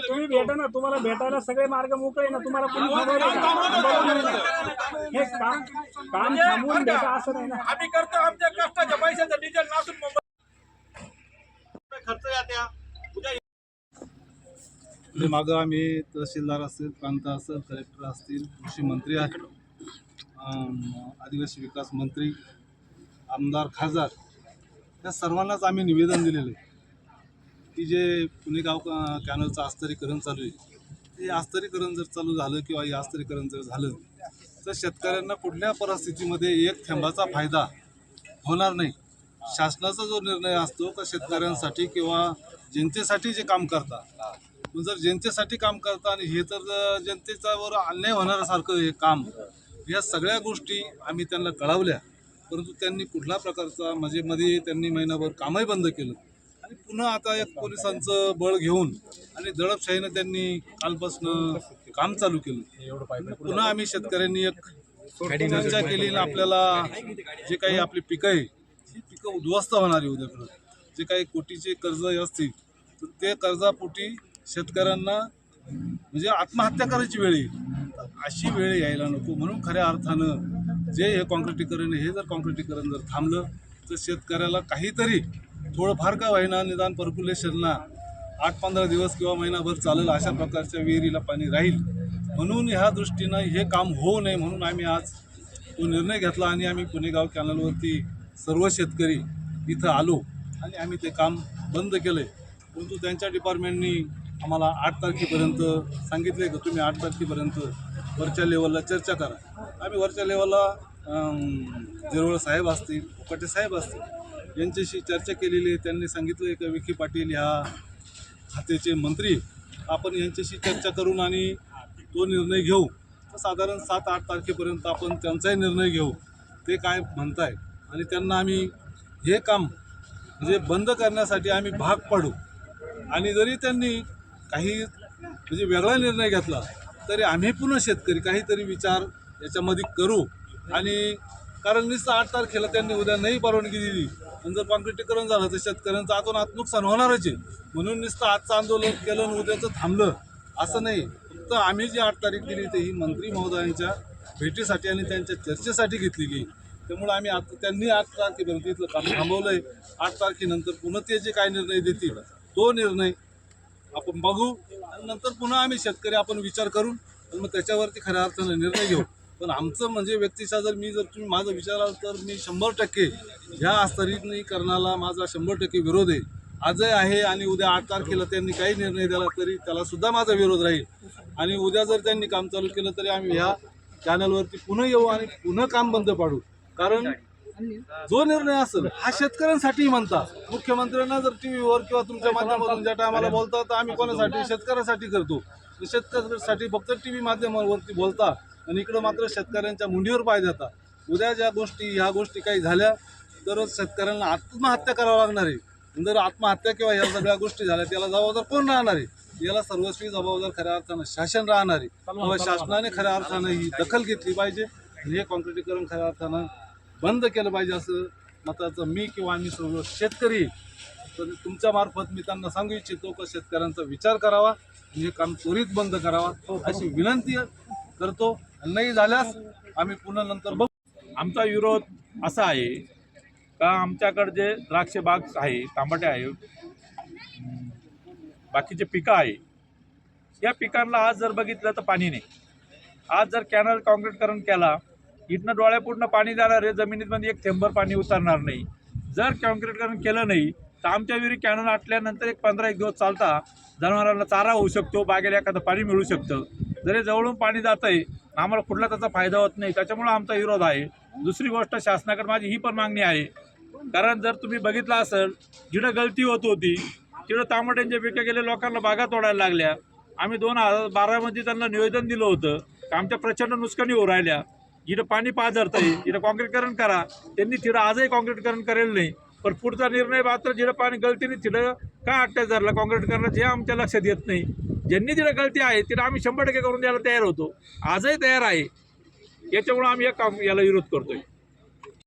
तुम्ही भेटा ना तुम्हाला भेटायला सगळे मार्ग मोकळे ना तुम्हाला कोणी? हे काम काम थांबवून भेटा असं नाही ना. आम्ही करतो आमच्या कष्टाच्या पैशाचं डिझेल नासून मुंबई खर्च या त्या उद्या म्हणजे मागं आम्ही तहसीलदार असतील प्रांत असेल कलेक्टर असतील कृषी मंत्री आहेत आदिवासी विकास मंत्री आमदार खासदार. त्या सर्वांनाच आम्ही निवेदन दिलेलं आहे. की जे पुणेगाव क- कॅनलचं आस्तरीकरण चालू आहे ते आस्तरीकरण जर चालू झालं किंवा हे आस्तरीकरण जर झालं तर शेतकऱ्यांना कुठल्या परिस्थितीमध्ये एक थेंबाचा फायदा होणार नाही. शासनाचा जो निर्णय असतो का शेतकऱ्यांसाठी किंवा जनतेसाठी जे काम करतात. जर जनतेसाठी काम करता आणि हे तर जनतेच्यावर अन्याय होणाऱ्यासारखं हे काम या सगळ्या गोष्टी आम्ही त्यांना कळवल्या. परंतु त्यांनी कुठला प्रकारचा म्हणजे मजेमध्ये त्यांनी महिनाभर कामही बंद केलं. आणि पुन्हा आता एक पोलिसांचं बळ घेऊन आणि दडपशाहीनं त्यांनी कालपासनं काम चालू केलं. पुन्हा आम्ही शेतकऱ्यांनी एक चर्चा केली आपल्याला जे काही आपली पिकं आहे ही पिकं उद्ध्वस्त होणारी आहे उद्याकडं जे काही कोटीचे कर्ज असतील तर ते कर्जापोटी शेतकऱ्यांना म्हणजे आत्महत्या करायची वेळ येईल. अशी वेळ यायला नको. म्हणून खऱ्या अर्थानं जे हे कॉन्क्रिटीकरण हे जर कॉन्क्रिटीकरण जर थांबलं तर शेतकऱ्याला काहीतरी थोडंफार का होईना निदान पर्क्युलेशनला आठ पंधरा दिवस किंवा महिनाभर चालेल अशा प्रकारच्या विहिरीला पाणी राहील. म्हणून ह्या दृष्टीनं हे काम होऊ नये म्हणून आम्ही आज तो निर्णय घेतला आणि आम्ही पुणेगाव कॅनलवरती सर्व शेतकरी इथं आलो आणि आम्ही ते काम बंद केलं आहे परंतु त्यांच्या डिपार्टमेंटनी आम्हाला आठ तारखेपर्यंत सांगितले की तुम्ही आठ तारखेपर्यंत वरच्या लेवलला चर्चा करा. आम्ही वरच्या लेवलला जिरवळ साहेब असतील उकाटे साहेब असतील यांच्याशी चर्चा केलेली आहे. त्यांनी सांगितलं का विखे पाटील ह्या खात्याचे मंत्री आपण यांच्याशी चर्चा करून आणि तो निर्णय घेऊ. तर साधारण सात आठ तारखेपर्यंत आपण त्यांचाही निर्णय घेऊ. ते काय म्हणताय? आणि त्यांना आम्ही हे काम म्हणजे बंद करण्यासाठी आम्ही भाग पाडू. आणि जरी त्यांनी काही म्हणजे वेगळा निर्णय घेतला तरी आम्ही पुन्हा शेतकरी काहीतरी विचार याच्यामध्ये करू. आणि कारण नुसतं आठ तारखेला त्यांनी उद्या नाही परवानगी दिली. आणि जर कॉन्क्रिटीकरण झालं तर शेतकऱ्यांचं आतून आत नुकसान होणारच आहे. म्हणून नुसतं आजचं आंदोलन केलं आणि उद्याचं थांबलं. असं नाही. फक्त आम्ही जी आठ तारीख दिली ते ही मंत्री महोदयांच्या भेटीसाठी आणि त्यांच्या चर्चेसाठी घेतली गेली. त्यामुळे आम्ही आता त्यांनी आठ तारखेपर्यंत इथलं काम थांबवलं आहे आठ तारखेनंतर पुन्हा ते जे काय निर्णय देतील तो निर्णय आपण बघू. आणि नंतर पुन्हा आम्ही शेतकरी आपण विचार करून मग त्याच्यावरती खऱ्या अर्थानं निर्णय घेऊ. पण आमचं म्हणजे व्यक्तिशः जर मी जर तुम्ही माझं विचाराल तर मी शंभर टक्के ह्या स्तरीकरणाला माझा शंभर टक्के विरोध आहे. आजही आहे आणि उद्या आठ तारखेला त्यांनी काही निर्णय दिला तरी त्याला सुद्धा माझा विरोध राहील. आणि उद्या जर त्यांनी काम चालू केलं तरी आम्ही ह्या चॅनलवरती पुन्हा येऊ आणि पुन्हा काम बंद पाडू. कारण जो निर्णय असेल हा शेतकऱ्यांसाठी म्हणता मुख्यमंत्र्यांना जर टी व्हीवर किंवा तुमच्या माध्यमातून ज्या टायमाला बोलता तर आम्ही कोणासाठी? शेतकऱ्यासाठी करतो. शेतकऱ्यासाठी फक्त टी व्ही माध्यमावरती बोलता आणि इकडं मात्र शेतकऱ्यांच्या मुंडीवर पाय देता उद्या ज्या गोष्टी ह्या गोष्टी काही झाल्या तरच शेतकऱ्यांना आत्महत्या करावं लागणार आहे. जर आत्महत्या किंवा ह्या सगळ्या गोष्टी झाल्या त्याला जबाबदार कोण राहणार आहे? याला सर्वस्वी जबाबदार खऱ्या अर्थानं शासन राहणार आहे. शासनाने खऱ्या अर्थानं ही दखल घेतली पाहिजे आणि हे कॉन्क्रिटीकरण खऱ्या अर्थानं बंद केलं पाहिजे असं मताचं मी किंवा आम्ही सर्व शेतकरी तर तुमच्या मार्फत मी त्यांना सांगू इच्छितो का शेतकऱ्यांचा विचार करावा आणि हे काम त्वरित बंद करावा. अशी विनंती करतो. नाही झाल्यास आम्ही पुन्हा नंतर बघू. आमचा विरोध असा आहे का आमच्याकडे जे द्राक्ष बाग आहे तांबटे आहे बाकीचे पिकं आहे या पिकांना आज जर बघितलं तर पाणी नाही. आज जर कॅनल कॉन्क्रीटकरण केला इथनं डोळ्यापूर्ण पाणी जाणार आहे जमिनीमध्ये एक थेंबर पाणी उतरणार नाही. जर कॉन्क्रीटकरण केलं नाही तर आमच्या विहिरी कॅनल आटल्यानंतर एक पंधरा एक दिवस चालता जनावरांना चारा होऊ शकतो बागेला एखादं पाणी मिळू शकतं. जरी जवळून पाणी जात आहे आम्हाला कुठला त्याचा फायदा होत नाही. त्याच्यामुळं आमचा विरोध आहे. दुसरी गोष्ट शासनाकडे माझी ही पण मागणी आहे. कारण जर तुम्ही बघितलं असेल जिथं गलती होत होती तिथं तांबट्यांचे पिकं गेले लोकांना बागा तोडायला लागल्या. आम्ही दोन हजार बारामध्ये त्यांना निवेदन दिलं होतं आमच्या प्रचंड नुकसानी होऊ राहिल्या. इथं पाणी पाझरतंय इथं कॉन्क्रीटकरण करा. त्यांनी तिथं आजही कॉन्क्रीटकरण करेल नाही. पण पुढचा निर्णय मात्र जिथं पाणी गळतीने तिथं का अटॅच धरला? कॉन्क्रीट करण्यात हे आमच्या लक्षात येत नाही. ज्यांनी तिथं गलती आहे तिथं आम्ही शंभर टक्के करून द्यायला तयार होतो. आजही तयार आहे. याच्यामुळं आम्ही या काम याला विरोध करतोय.